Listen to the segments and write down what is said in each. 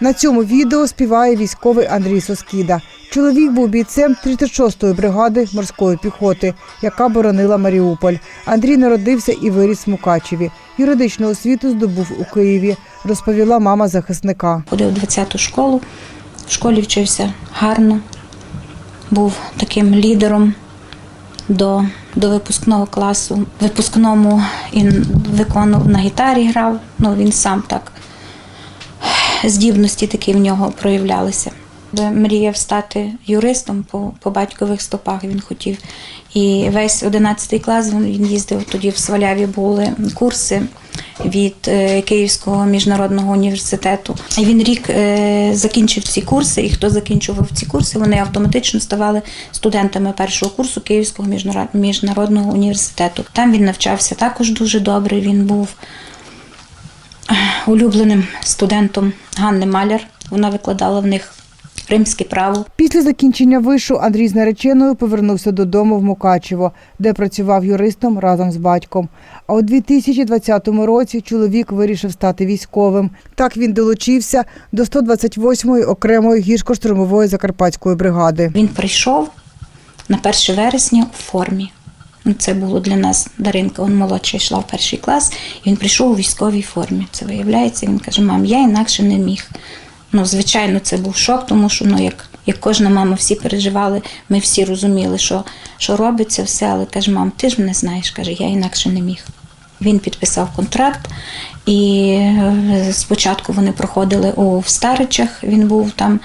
На цьому відео співає військовий Андрій Соскіда. Чоловік був бійцем 36-ї бригади морської піхоти, яка боронила Маріуполь. Андрій народився і виріс в Мукачеві. Юридичну освіту здобув у Києві, розповіла мама захисника. Ходив в 20-ту школу, в школі вчився гарно, був таким лідером до, до випускного класу. Випускному він виконував на гітарі грав, ну він сам так здібності такі в нього проявлялися. Мріяв стати юристом по, по батькових стопах. Він хотів. І весь 11 клас він їздив тоді в Сваляві були курси від е, Київського міжнародного університету. І він рік е, закінчив ці курси, і хто закінчував ці курси, вони автоматично ставали студентами першого курсу Київського міжнарод- міжнародного університету. Там він навчався також дуже добре. Він був улюбленим студентом Ганни Маляр. Вона викладала в них римське право. Після закінчення вишу Андрій з нареченою повернувся додому в Мукачево, де працював юристом разом з батьком. А у 2020 році чоловік вирішив стати військовим. Так він долучився до 128-ї окремої гірсько-штурмової закарпатської бригади. Він прийшов на 1 вересня у формі. Це було для нас Даринка, він молодша йшла в перший клас, і він прийшов у військовій формі. Це виявляється, він каже: мам, я інакше не міг. Ну, звичайно, це був шок, тому що ну, як, як кожна мама, всі переживали, ми всі розуміли, що, що робиться все, але каже, мам, ти ж мене знаєш, каже, я інакше не міг. Він підписав контракт, і е, спочатку вони проходили у Старичах, він був там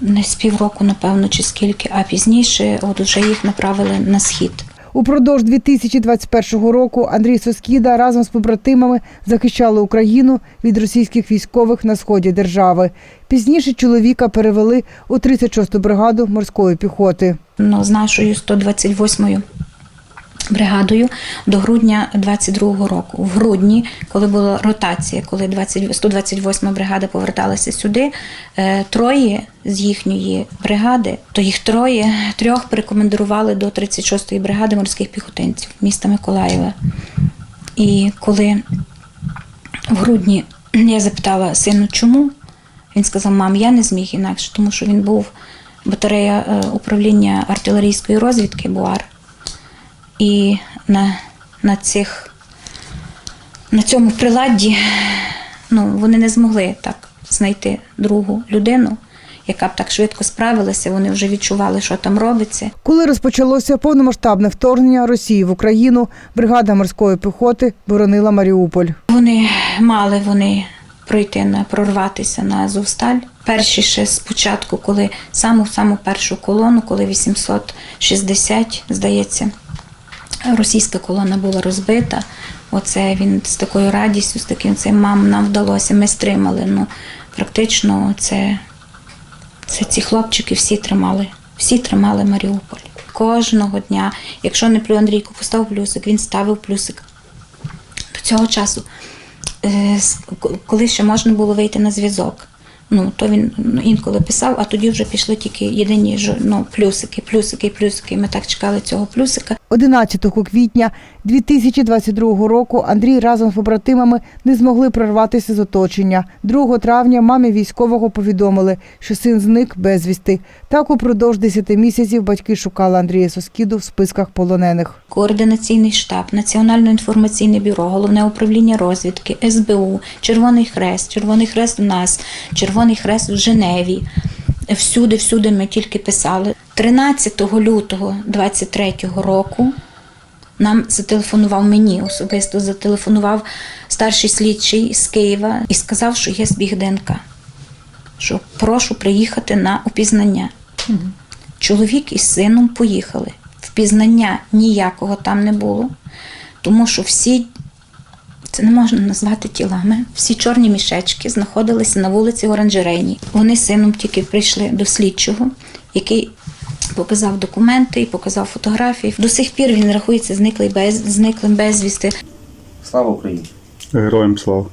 не з півроку, напевно, чи скільки, а пізніше от вже їх направили на схід. Упродовж 2021 року Андрій Соскіда разом з побратимами захищали Україну від російських військових на сході держави. Пізніше чоловіка перевели у 36-ту бригаду морської піхоти. Ну, з нашою 128-ю бригадою до грудня 22-го року. В грудні, коли була ротація, коли 20, 128-ма бригада поверталася сюди, е, троє з їхньої бригади, то їх троє трьох прикомендували до 36-ї бригади морських піхотинців міста Миколаєва. І коли в грудні я запитала сину, чому? Він сказав: мам, я не зміг інакше, тому що він був батарея е, управління артилерійської розвідки БУАР. І на, на, цих, на цьому приладді ну, вони не змогли так знайти другу людину, яка б так швидко справилася. Вони вже відчували, що там робиться. Коли розпочалося повномасштабне вторгнення Росії в Україну, бригада морської піхоти боронила Маріуполь. Вони мали вони пройти на прорватися на Азовсталь. Перші ще спочатку, коли саму саму першу колону, коли 860, здається, російська колона була розбита. Оце він з такою радістю, з таким цим мам нам вдалося. Ми стримали. Ну практично це, це ці хлопчики всі тримали, всі тримали Маріуполь. Кожного дня, якщо не плю Андрійку постав плюсик, він ставив плюсик. До цього часу, е, коли ще можна було вийти на зв'язок. Ну, то він ну, інколи писав, а тоді вже пішли тільки єдині ну, плюсики, плюсики, плюсики. Ми так чекали цього плюсика. 11 квітня 2022 року Андрій разом з побратимами не змогли прорватися з оточення. 2 травня мамі військового повідомили, що син зник безвісти. Так упродовж 10 місяців батьки шукали Андрія Соскіду в списках полонених. Координаційний штаб, Національне інформаційне бюро, головне управління розвідки, СБУ, Червоний Хрест, Червоний Хрест у нас, Червоний Хрест в Женеві. Всюди, всюди ми тільки писали. 13 лютого 23 року нам зателефонував мені особисто зателефонував старший слідчий з Києва і сказав, що є збіг ДНК. Що прошу приїхати на опізнання. Чоловік із сином поїхали. Впізнання ніякого там не було, тому що всі, це не можна назвати тілами, всі чорні мішечки знаходилися на вулиці Оранжерейній. Вони з сином тільки прийшли до слідчого, який показав документи і показав фотографії. До сих пір він рахується зниклий без, зниклим безвісти. Слава Україні! Героям слава.